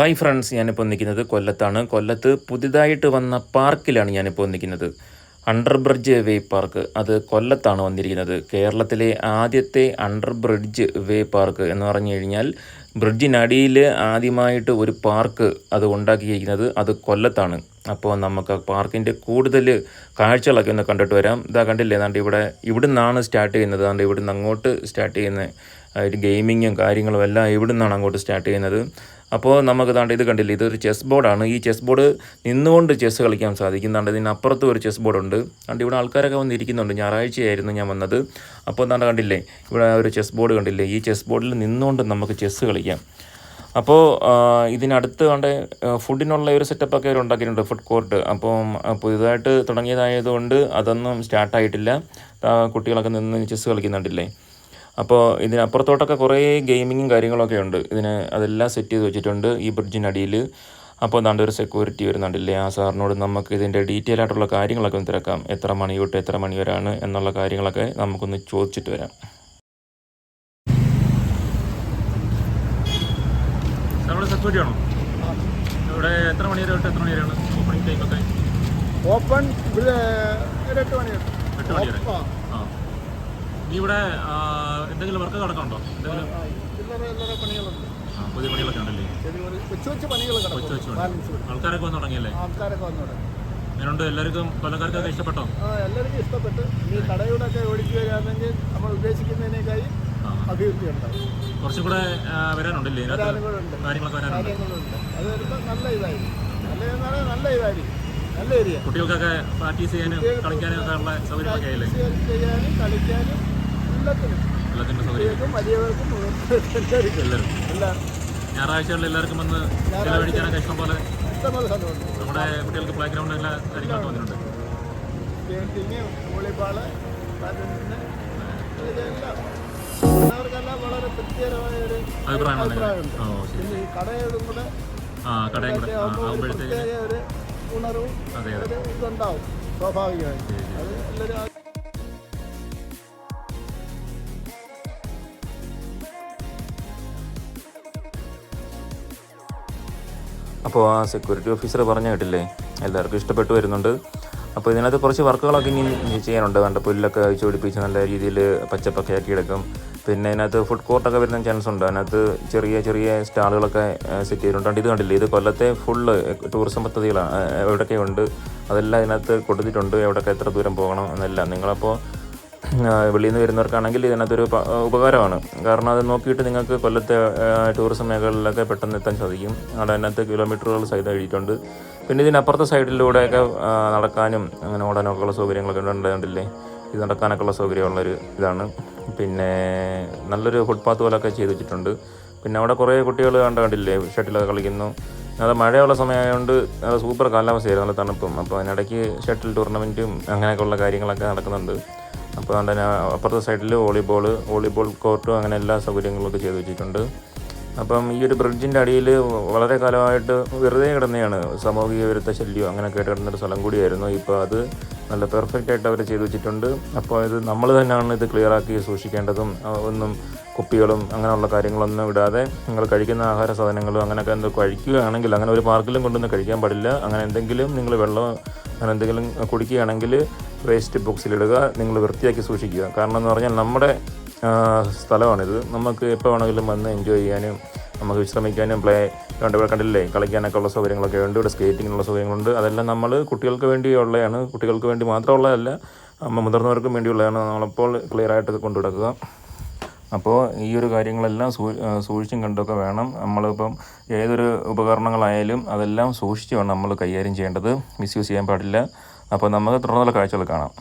Hi friends ഞാനിപ്പോൾ നിൽക്കുന്നത് കൊല്ലത്താണ്. കൊല്ലത്ത് പുതിയതായിട്ട് വന്ന പാർക്കിലാണ് ഞാനിപ്പോൾ നിൽക്കുന്നത് അണ്ടർ ബ്രിഡ്ജ് വേ പാർക്ക്. അത് കൊല്ലത്താണ് വന്നിരിക്കുന്നത്. കേരളത്തിലെ ആദ്യത്തെ അണ്ടർ ബ്രിഡ്ജ് വേ പാർക്ക് എന്ന് പറഞ്ഞു കഴിഞ്ഞാൽ ബ്രിഡ്ജിനടിയിൽ ആദ്യമായിട്ട് ഒരു പാർക്ക് അത് ഉണ്ടാക്കിയിരിക്കുന്നത് അത് കൊല്ലത്താണ്. അപ്പോൾ നമുക്ക് പാർക്കിന്റെ കൂടുതൽ കാഴ്ചകളൊക്കെ ഒന്ന് കണ്ടിട്ട് വരാം. ഇതാ കണ്ടില്ലേ ഏതാണ്ട് ഇവിടെ ഇവിടുന്നാണ് സ്റ്റാർട്ട് ചെയ്യുന്നത്. അതുകൊണ്ട് ഇവിടുന്ന് അങ്ങോട്ട് സ്റ്റാർട്ട് ചെയ്യുന്ന ആ ഒരു ഗെയിമിങ്ങും കാര്യങ്ങളും എല്ലാം ഇവിടുന്നാണ് അങ്ങോട്ട് സ്റ്റാർട്ട് ചെയ്യുന്നത്? അപ്പോൾ നമുക്ക് താണ്ട് ഇത് കണ്ടില്ല ഇതൊരു ചെസ് ബോർഡാണ്. ഈ ചെസ് ബോർഡ് നിന്നുകൊണ്ട് ചെസ് കളിക്കാൻ സാധിക്കും. താണ്ട് ഇതിനപ്പുറത്തും ഒരു ചെസ് ബോർഡ് ഉണ്ട് കണ്ട് ഇവിടെ ആൾക്കാരൊക്കെ വന്നിരിക്കുന്നുണ്ട്. ഞായറാഴ്ചയായിരുന്നു ഞാൻ വന്നത്. അപ്പോൾ താണ്ട് കണ്ടില്ലേ ഇവിടെ ഒരു ചെസ് ബോർഡ് കണ്ടില്ലേ ഈ ചെസ് ബോർഡിൽ നിന്നുകൊണ്ട് നമുക്ക് ചെസ് കളിക്കാം. അപ്പോൾ ഇതിനടുത്ത് കണ്ട് ഫുഡിനുള്ള ഒരു സെറ്റപ്പൊക്കെ അവർ ഉണ്ടാക്കിയിട്ടുണ്ട് ഫുഡ് കോർട്ട്. അപ്പോൾ പുതുതായിട്ട് തുടങ്ങിയതായതുകൊണ്ട് അതൊന്നും സ്റ്റാർട്ടായിട്ടില്ല. കുട്ടികളൊക്കെ നിന്ന് ചെസ് കളിക്കുന്നുണ്ടല്ലേ. അപ്പോൾ ഇതിനപ്പുറത്തോട്ടൊക്കെ കുറേ ഗെയിമിങ്ങും കാര്യങ്ങളൊക്കെ ഉണ്ട്. ഇതിന് അതെല്ലാം സെറ്റ് ചെയ്ത് വെച്ചിട്ടുണ്ട് ഈ ബ്രിഡ്ജിനടിയിൽ അപ്പോൾ നല്ല ഒരു സെക്യൂരിറ്റി വരുന്നുണ്ടല്ലേ ആ സാറിനോട് നമുക്ക് ഇതിന്റെ ഡീറ്റെയിൽ ആയിട്ടുള്ള കാര്യങ്ങളൊക്കെ ഒന്ന് തിരക്കാം. എത്ര മണി തൊട്ട് എത്ര മണി വരെയാണ് എന്നുള്ള കാര്യങ്ങളൊക്കെ നമുക്കൊന്ന് ചോദിച്ചിട്ട് വരാം. സെക്യൂരിറ്റി ആണോ? ഇവിടെ എത്ര മണി വരെ തൊട്ട് എത്ര മണി വരെയാണ് ഓപ്പണിംഗ് ടൈമൊക്കെ ഓപ്പൺ ഇവിടെ ഒരു എട്ട് മണി. എട്ട് മണി വരെ. നീ ഇവിടെ എന്തെങ്കിലും വർക്ക് നടക്കുന്നുണ്ടോ എന്തെങ്കിലും? പുതിയ പണികളൊക്കെ ഉണ്ടല്ലേ? വെച്ചു വെച്ചു കൊച്ചു കൊച്ചു. ആൾക്കാരൊക്കെ വന്ന് തുടങ്ങിയല്ലേ? ആൾക്കാരൊക്കെ വന്നോടെ ഞാനുണ്ട് എല്ലാവർക്കും കൊല്ലക്കാർക്കൊക്കെ ഇഷ്ടപ്പെട്ടോ? എല്ലാവർക്കും ഇഷ്ടപ്പെട്ട്. ഈ കടയൂടൊക്കെ ഓടിച്ചു വരികയാണെങ്കിൽ നമ്മൾ ഉദ്ദേശിക്കുന്നതിനേക്കായി അഭിവൃദ്ധി ഉണ്ടാവും കുറച്ചും കൂടെ വരാനുണ്ടല്ലേ? കാര്യങ്ങളൊക്കെ വരാനുണ്ട്. അത് വരുമ്പോൾ നല്ല ഇതായിരിക്കും. നല്ല നല്ല ഇതായിരിക്കും. നല്ല ഏരിയ കുട്ടികൾക്കൊക്കെ പ്രാക്ടീസ് ചെയ്യാനും കളിക്കാനും ഒക്കെ ഉള്ള സൗകര്യമൊക്കെ ആയില്ലേ? ചെയ്യാനും കളിക്കാനും എല്ലാത്തിനും. എല്ലാത്തിന്റെ സൗകര്യം. വലിയവർക്കും എല്ലാവർക്കും ഞായറാഴ്ചകളിൽ എല്ലാവർക്കും വന്ന് ചിലവഴിക്കാനൊക്കെ ഇഷ്ടം പോലെ നമ്മുടെ കുട്ടികൾക്ക് പ്ലേ ഗ്രൗണ്ട് എല്ലാ കാര്യങ്ങളും വന്നിട്ടുണ്ട് പെയിന്റിങ് വോളിബോൾ ബാഡ്മിന്റൺ ഇതെല്ലാം. അവർക്കെല്ലാം വളരെ ഒരു അഭിപ്രായമാണ് പിന്നെ ഈ കടയോടും കൂടെ ആ കടയും കൂടെ. ആകുമ്പോഴത്തേക്ക് ഒരു ഉണർവും ഇതുണ്ടാവും. സ്വാഭാവികമായി. അത് എല്ലാവരും അപ്പോൾ ആ സെക്യൂരിറ്റി ഓഫീസർ പറഞ്ഞ കേട്ടില്ലേ? എല്ലാവർക്കും ഇഷ്ടപ്പെട്ടു വരുന്നുണ്ട്. അപ്പോൾ ഇതിനകത്ത് കുറച്ച് വർക്കുകളൊക്കെ ഇനി ചെയ്യാനുണ്ട്. വേണ്ട പുല്ലൊക്കെ അഴിച്ചു പിടിപ്പിച്ച് നല്ല രീതിയിൽ പച്ചപ്പൊക്കെ ആക്കി എടുക്കും. പിന്നെ അതിനകത്ത് ഫുഡ് കോർട്ടൊക്കെ വരുന്ന ചാൻസ് ഉണ്ട്. അതിനകത്ത് ചെറിയ ചെറിയ സ്റ്റാളുകളൊക്കെ സെറ്റ് ചെയ്തിട്ടുണ്ട്. ഇത് കണ്ടില്ലേ? ഇത് കൊല്ലത്തെ ഫുള്ള് ടൂറിസം പദ്ധതികളാണ് എവിടെയൊക്കെ ഉണ്ട് അതെല്ലാം അതിനകത്ത് കൊടുത്തിട്ടുണ്ട്. എവിടെയൊക്കെ എത്ര ദൂരം പോകണം എന്നെല്ലാം. നിങ്ങളപ്പോൾ വെളിയിൽ നിന്ന് വരുന്നവർക്കാണെങ്കിൽ ഇതിനകത്തൊരു ഉപകാരമാണ്. കാരണം അത് നോക്കിയിട്ട് നിങ്ങൾക്ക് കൊല്ലത്തെ ടൂറിസം മേഖലകളിലൊക്കെ പെട്ടെന്ന് എത്താൻ സാധിക്കും. അവിടെ അതിനകത്ത് കിലോമീറ്ററുകൾ സൈഡ് എഴുതിയിട്ടുണ്ട്. പിന്നെ ഇതിനപ്പുറത്തെ സൈഡിലൂടെയൊക്കെ നടക്കാനും അങ്ങനെ ഓടാനൊക്കെ ഉള്ള സൗകര്യങ്ങളൊക്കെ ഉണ്ടാകണ്ടില്ലേ ഇത് നടക്കാനൊക്കെ ഉള്ള സൗകര്യമുള്ളൊരു ഇതാണ്. പിന്നെ നല്ലൊരു ഫുട്പാത്ത് പോലൊക്കെ ചെയ്ത് വെച്ചിട്ടുണ്ട്. പിന്നെ അവിടെ കുറേ കുട്ടികൾ കണ്ട കണ്ടില്ലേ? ഷട്ടിലൊക്കെ കളിക്കുന്നു. അത് മഴയുള്ള സമയമായതുകൊണ്ട് സൂപ്പർ കാലാവസ്ഥയായിരുന്നു നല്ല തണുപ്പും. അപ്പോൾ അതിനിടയ്ക്ക് ഷട്ടിൽ ടൂർണമെന്റും അങ്ങനെയൊക്കെയുള്ള കാര്യങ്ങളൊക്കെ നടക്കുന്നുണ്ട്. അപ്പോൾ അതുകൊണ്ട് അപ്പുറത്തെ സൈഡിൽ വോളിബോൾ വോളിബോൾ കോർട്ടും അങ്ങനെ എല്ലാ സൗകര്യങ്ങളൊക്കെ ചെയ്തു വെച്ചിട്ടുണ്ട്. അപ്പം ഈ ഒരു ബ്രിഡ്ജിന്റെ അടിയിൽ വളരെ കാലമായിട്ട് വെറുതെ കിടന്നെയാണ് സാമൂഹിക വിരുദ്ധ ശല്യം അങ്ങനെയൊക്കെ ആയിട്ട് കിടന്നൊരു സ്ഥലം കൂടിയായിരുന്നു. ഇപ്പോൾ അത് നല്ല പെർഫെക്റ്റ് ആയിട്ട് അവർ ചെയ്തു വെച്ചിട്ടുണ്ട്. അപ്പോൾ ഇത് നമ്മൾ തന്നെയാണ് ഇത് ക്ലിയർ ആക്കി സൂക്ഷിക്കേണ്ടതും ഒന്നും കുപ്പികളും അങ്ങനെയുള്ള കാര്യങ്ങളൊന്നും ഇടാതെ നിങ്ങൾ കഴിക്കുന്ന ആഹാര സാധനങ്ങളും അങ്ങനെയൊക്കെ എന്തോ കഴിക്കുകയാണെങ്കിൽ അങ്ങനെ ഒരു പാർക്കിലും കൊണ്ടൊന്നും കഴിക്കാൻ പാടില്ല. അങ്ങനെ എന്തെങ്കിലും നിങ്ങൾ വെള്ളം അങ്ങനെ എന്തെങ്കിലും കുടിക്കുകയാണെങ്കിൽ വേസ്റ്റ് ബോക്സിലിടുക നിങ്ങൾ വൃത്തിയാക്കി സൂക്ഷിക്കുക. കാരണം എന്ന് പറഞ്ഞാൽ നമ്മുടെ സ്ഥലമാണിത്. നമുക്ക് എപ്പോൾ വേണമെങ്കിലും വന്ന് എൻജോയ് ചെയ്യാനും നമുക്ക് വിശ്രമിക്കാനും പ്ലേ ഉണ്ട് കണ്ടില്ലേ? കളിക്കാനൊക്കെ ഉള്ള സൗകര്യങ്ങളൊക്കെ ഉണ്ട്. ഇവിടെ സ്കേറ്റിങ്ങിനുള്ള സൗകര്യങ്ങളുണ്ട്. അതെല്ലാം നമ്മൾ കുട്ടികൾക്ക് വേണ്ടിയുള്ളതാണ് കുട്ടികൾക്ക് വേണ്ടി മാത്രമുള്ളതല്ല മുതിർന്നവർക്കും വേണ്ടിയുള്ളതാണ്. നമ്മളപ്പോൾ ക്ലിയർ ആയിട്ട് കൊണ്ടുനടക്കുക. അപ്പോൾ ഈ ഒരു കാര്യങ്ങളെല്ലാം സൂക്ഷിച്ചും കണ്ടൊക്കെ വേണം. നമ്മളിപ്പം ഏതൊരു ഉപകരണങ്ങളായാലും അതെല്ലാം സൂക്ഷിച്ച് വേണം നമ്മൾ കൈകാര്യം ചെയ്യേണ്ടത്. മിസ്യൂസ് ചെയ്യാൻ പാടില്ല. അപ്പോൾ നമുക്ക് തുടർന്നുള്ള കാഴ്ചകൾ കാണാം.